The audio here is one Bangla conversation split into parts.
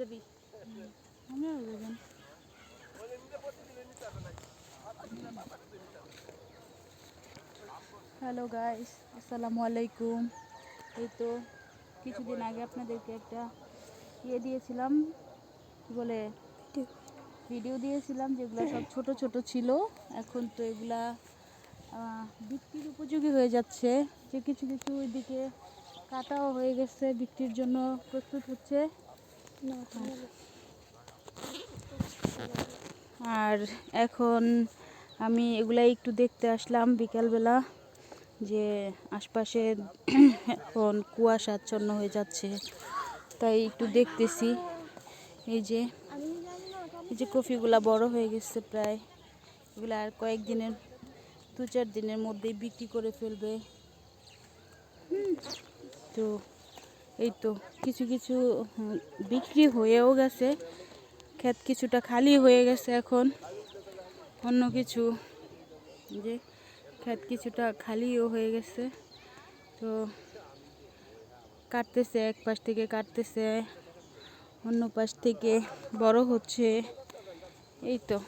যাবি? আমিও যাবেন হ্যালো গাইস আসসালামু আলাইকুম। এই তো কিছুদিন আগে আপনাদেরকে একটা ইয়ে দিয়েছিলাম, কি বলে ভিডিও দিয়েছিলাম, যেগুলো সব ছোট ছোট ছিল। এখন তো এগুলা বিক্রির উপযোগী হয়ে যাচ্ছে। যে কিছু কিছু ওইদিকে কাটাও হয়ে গেছে, বিক্রির জন্য প্রস্তুত হচ্ছে। আর এখন আমি এগুলাই একটু দেখতে আসলাম বিকালবেলা, যে আশপাশে এখন কুয়াশাচ্ছন্ন হয়ে যাচ্ছে, তাই একটু দেখতেছি। এই যে এই যে কফিগুলা বড় হয়ে গেছে প্রায়। এগুলো আর কয়েকদিনের, দু চার দিনের মধ্যেই বিক্রি করে ফেলবে। তো এই তো কিছু কিছু বিক্রি হয়েও গেছে। ক্ষেত কিছুটা খালি হয়ে গেছে এখন। অন্য কিছু, যে ক্ষেত কিছুটা খালিও হয়ে গেছে। তো কাটতেছে, এক পাশ থেকে কাটতেছে, অন্য পাশ থেকে বড় হচ্ছে। এই তো।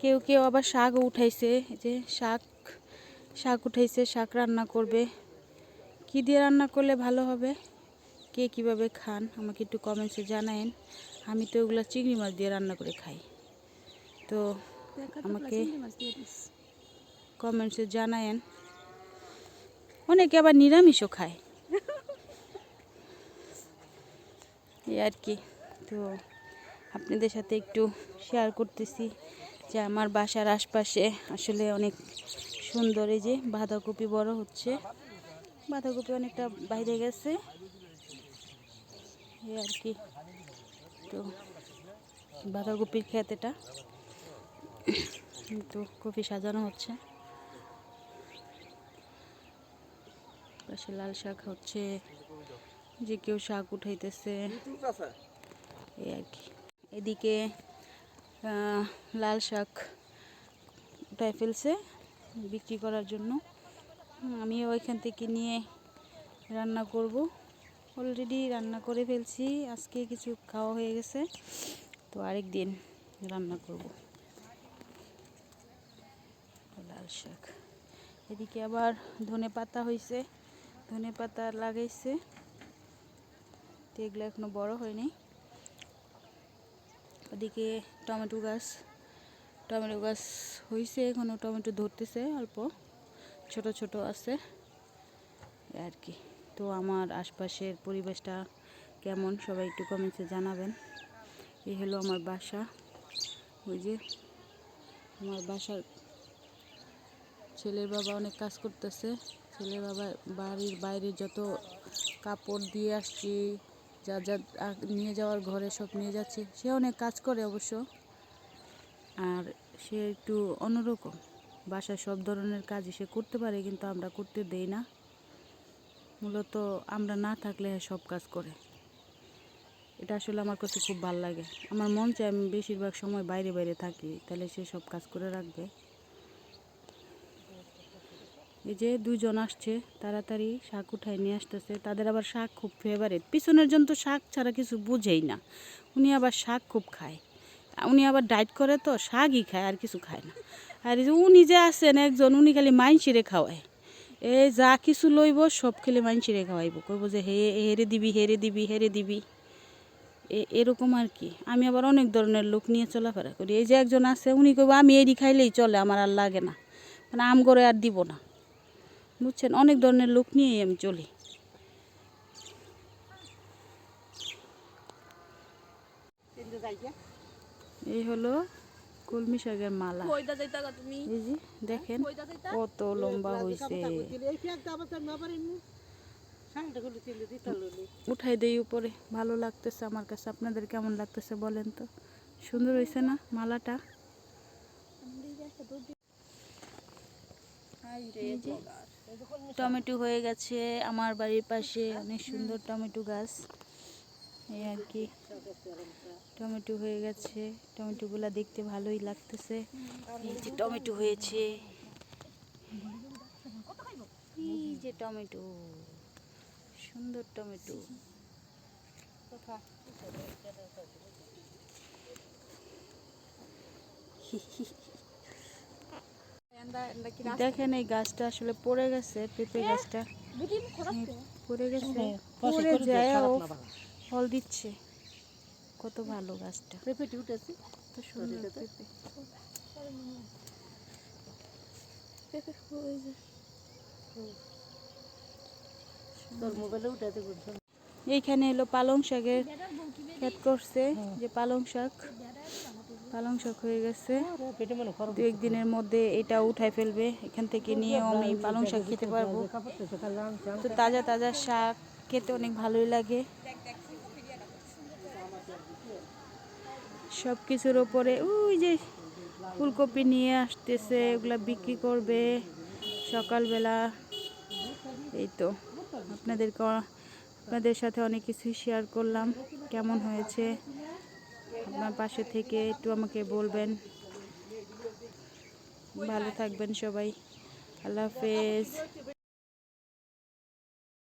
কেউ কেউ আবার শাকও উঠাইছে, যে শাক শাক উঠাইছে, শাক রান্না করবে। কি দিয়ে রান্না করলে ভালো হবে? কে কীভাবে খান? আমাকে একটু কমেন্টসে জানায়েন। আমি তো ওগুলো চিংড়ি মাছ দিয়ে রান্না করে খাই। তো আমাকে কমেন্টসে জানায়েন। অনেকে আবার নিরামিষও খায়। এই আর কি। তো আপনাদের সাথে একটু শেয়ার করতেছি যে আমার বাসার আশপাশে আসলে অনেক সুন্দর এই যে বাঁধাকপি বড় হচ্ছে। বাঁধাকপি অনেকটা বাইরে গেছে। এই আর কি। তো বাঁধাকপির ক্ষেত এটা। তো কপি সাজানো হচ্ছে। পাশে লাল শাক হচ্ছে। যে কেউ শাক উঠাইতেছে। এই আর কি। এদিকে লাল শাক উঠাই ফেলছে বিক্রি করার জন্য। আমিও ওইখান থেকে নিয়ে রান্না করব। অলরেডি রান্না করে ফেলছি। আজকে কিছু খাওয়া হয়ে গেছে। তো আরেক দিন রান্না করব। লাল শাক। এদিকে আবার ধনে পাতা হয়েছে ধনে পাতা লাগাইছে। তো এগুলো এখনও বড়ো হয়নি। ওদিকে টমেটো গাছ। টমেটো গাছ হয়েছে এখনও টমেটো ধরতেছে অল্প। ছোট ছোট আছে। আর কি। তো আমার আশপাশের পরিবেশটা কেমন সবাই একটু কমেন্টসে জানাবেন। এই হলো আমার বাসা। ওই যে আমার বাসার ছেলের বাবা অনেক কাজ করতেছে। ছেলের বাবা বাড়ির বাইরে যত কাপড় দিয়ে আসছি, যা যা নিয়ে যাওয়ার ঘরে সব নিয়ে যাচ্ছে, সে অনেক কাজ করে অবশ্য। আর সে একটু অন্যরকম বাসায় সব ধরনের কাজ সে করতে পারে, কিন্তু আমরা করতে দেই না। মূলত আমরা না থাকলে সব কাজ করে। এটা আসলে আমার কাছে খুব ভালো লাগে। আমার মন চায় আমি বেশিরভাগ সময় বাইরে বাইরে থাকি, তাহলে সে সব কাজ করে রাখবে। এই যে দুজন আসছে, তাড়াতাড়ি শাক উঠায় নিয়ে আসতেছে। তাদের আবার শাক খুব ফেভারিট পিছনের জন তো শাক ছাড়া কিছু বুঝেই না। উনি আবার শাক খুব খায়। উনি আবার ডায়েট করে তো, শাকই খায়, আর কিছু খায় না। আর উনি যে আছেন একজন, উনি খালি মাইনসিরে খাওয়ায়। এ যা কিছু লইব, সব খেলে মাইনসিরে খাওয়াইব। কইব যে হে, হেরে দিবি হেরে দিবি হেরে দিবি। এ- এরকম আর কি। আমি আবার অনেক ধরনের লোক নিয়ে চলাফেরা করি। এই যে একজন আছে, উনি কইব, আমি এডি খাইলেই চলে, আমার আর লাগে না। মানে আম করে আর দিব না। বুঝছেন? অনেক ধরনের লোক নিয়েই আমি চলি। এই হলো কলমি শাকের মালা। এই যে দেখেন কত লম্বা হয়েছে উঠাই দেই উপরে ভালো লাগতেছে আমার কাছে। আপনাদের কেমন লাগতেছে বলেন তো? সুন্দর হয়েছে না মালাটা? টমেটো হয়ে গেছে আমার বাড়ির পাশে অনেক সুন্দর টমেটো গাছ। এই আর কি। টমেটো হয়ে গেছে। টমেটোগুলা দেখতে ভালোই লাগতেছে। এই যে টমেটো হয়েছে। এই যে টমেটো। সুন্দর টমেটো। দেখেন এই গাছটা আসলে পড়ে গেছে পেঁপে গাছটা। পড়ে গেছে। পড়ে যায় ফল দিচ্ছে। কত ভালো গাছটা। পেঁপেটি উঠেছে কত সুন্দর পেঁপে। তোর মোবাইলে এইখানে এলো পালং শাকের ক্ষেত করছে। যে পালং শাক পালং শাক হয়ে গেছে। দু একদিনের মধ্যে এটা উঠাই ফেলবে। এখান থেকে নিয়ে আমি পালং শাক খেতে পারব। তো তাজা তাজা শাক খেতে অনেক ভালোই লাগে। সব কিছুর ওপরে ওই যে ফুলকপি নিয়ে আসতেছে, ওগুলা বিক্রি করবে সকালবেলা। এই তো, আপনাদেরকে, আপনাদের সাথে অনেক কিছুই শেয়ার করলাম। কেমন হয়েছে? আপনার পাশে থেকে একটু আমাকে বলবেন। ভালো থাকবেন সবাই। আল্লাহ হাফেজ।